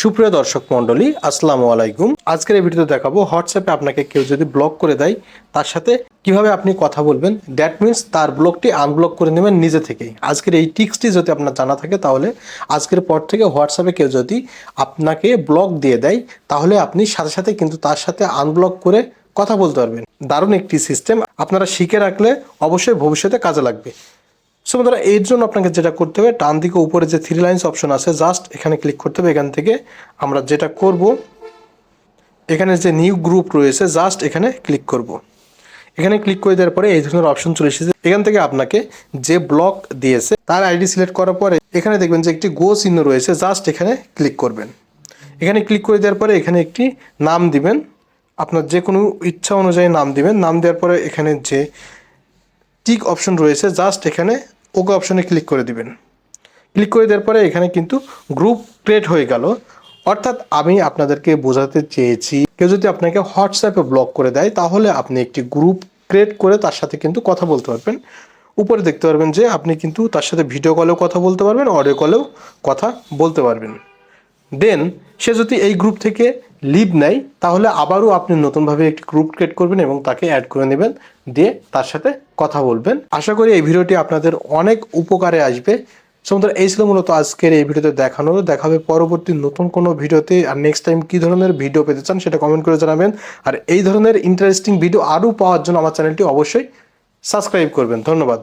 সুপ্রিয় দর্শক মণ্ডলী, আসসালামু আলাইকুম। আজকের এই ভিডিওতে দেখাবো হোয়াটসঅ্যাপে আপনাকে কেউ যদি ব্লক করে দেয়, তার সাথে কীভাবে আপনি কথা বলবেন দ্যাট মিন্স তার ব্লকটি আনব্লক করে নেবেন নিজে থেকেই। আজকের এই টিক্সটি যদি আপনার জানা থাকে, তাহলে আজকের পর থেকে হোয়াটসঅ্যাপে কেউ যদি আপনাকে ব্লক দিয়ে দেয়, তাহলে আপনি সাথে সাথে কিন্তু তার সাথে আনব্লক করে কথা বলতে পারবেন। দারুণ একটি সিস্টেম আপনারা শিখে রাখলে অবশ্যই ভবিষ্যতে কাজে লাগবে। সো বন্ধুরা, এর জন্য আপনাকে যেটা করতে হবে, ডান দিকে উপরে যে থ্রি লাইন্স অপশন আছে জাস্ট এখানে ক্লিক করতে হবে, এখান থেকে আমরা যেটা করব, এখানে যে নিউ গ্রুপ রয়েছে জাস্ট এখানে ক্লিক করব। এখানে ক্লিক করে দেওয়ার পরে এই ধরনের অপশন চলে এসেছে। এখান থেকে আপনাকে যে ব্লক দিয়েছে, তার আইডি সিলেক্ট করার পরে এখানে দেখবেন যে একটি গো চিহ্ন রয়েছে জাস্ট এখানে ক্লিক করবেন। এখানে ক্লিক করে দেওয়ার পরে এখানে একটি নাম দিবেন। আপনার যে কোনো ইচ্ছা অনুযায়ী নাম দিবেন। নাম দেওয়ার পরে এখানে যে টিক অপশন রয়েছে জাস্ট এখানে ওকে অপশনে ক্লিক করে দিবেন। ক্লিক করে দেওয়ার পরে এখানে কিন্তু গ্রুপ ক্রিয়েট হয়ে গেল। অর্থাৎ আমি আপনাদেরকে বোঝাতে চেয়েছি, কেউ যদি আপনাকে হোয়াটসঅ্যাপে ব্লক করে দেয়, তাহলে আপনি একটি গ্রুপ ক্রিয়েট করে তার সাথে কিন্তু কথা বলতে পারবেন। উপরে দেখতে পারবেন যে আপনি কিন্তু তার সাথে ভিডিও কলেও কথা বলতে পারবেন অডিও কলেও কথা বলতে পারবেন। দেন সে যদি এই গ্রুপ থেকে লিভ নেয় তাহলে আবারও আপনি নতুনভাবে একটি গ্রুপ ক্রিয়েট করবেন এবং তাকে অ্যাড করে নেবেন, দিয়ে তার সাথে কথা বলবেন। আশা করি এই ভিডিওটি আপনাদের অনেক উপকারে আসবে। সমুদ্র এই ছিল মূলত আজকের এই ভিডিওতে দেখানো দেখাবে পরবর্তী নতুন কোনো ভিডিওতে। আর নেক্সট টাইম কী ধরনের ভিডিও পেতে চান সেটা কমেন্ট করে জানাবেন। আর এই ধরনের ইন্টারেস্টিং ভিডিও আরও পাওয়ার জন্য আমার চ্যানেলটি অবশ্যই সাবস্ক্রাইব করবেন। ধন্যবাদ।